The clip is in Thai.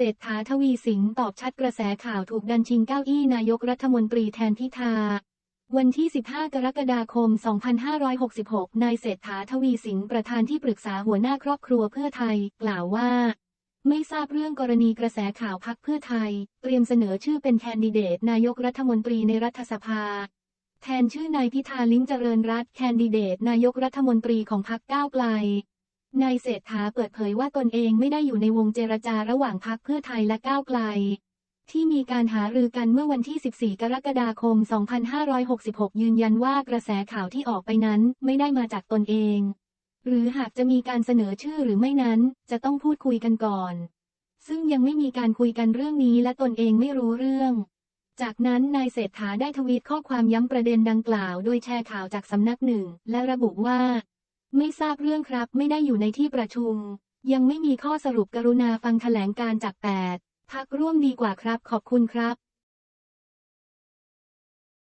ศรษฐาทวีสิงตอบชัดกระแสข่าวถูกดันชิงเก้าอี้นายกรัฐมนตรีแทนพิธา วันที่ 15 กรกฎาคม 2566 นายเศรษฐาทวีสิงประธานที่ปรึกษาหัวหน้าครอบครัวเพื่อไทย กล่าวว่า ไม่ทราบเรื่องกรณีกระแสข่าวพักเพื่อไทย เตรียมเสนอชื่อเป็นแคนดิเดตนายกรัฐมนตรีในรัฐสภา แทนชื่อนายพิธาลิ้มเจริญรัตแคนดิเดตนายกรัฐมนตรีของพรรคก้าวไกล นายเศรษฐาเปิดเผยว่าตนเองไม่ได้อยู่ในวงเจรจาระหว่างพรรคเพื่อไทยและก้าวไกล ที่มีการหารือกันเมื่อวันที่ 14 กรกฎาคม 2566 ยืนยันว่ากระแสข่าวที่ออกไปนั้นไม่ได้มาจากตนเอง หรือหากจะมีการเสนอชื่อหรือไม่นั้น จะต้องพูดคุยกันก่อน ซึ่งยังไม่มีการคุยกันเรื่องนี้และตนเองไม่รู้เรื่องจากนั้นนายเศรษฐาได้ทวีตข้อความย้ำประเด็นดังกล่าว โดยแชร์ข่าวจากสำนักหนึ่ง และระบุว่า ไม่ทราบเรื่องครับ ไม่ได้อยู่ในที่ประชุม ยังไม่มีข้อสรุปกรุณาฟังแถลงการจากแปดพักร่วมดีกว่าครับ ขอบคุณครับ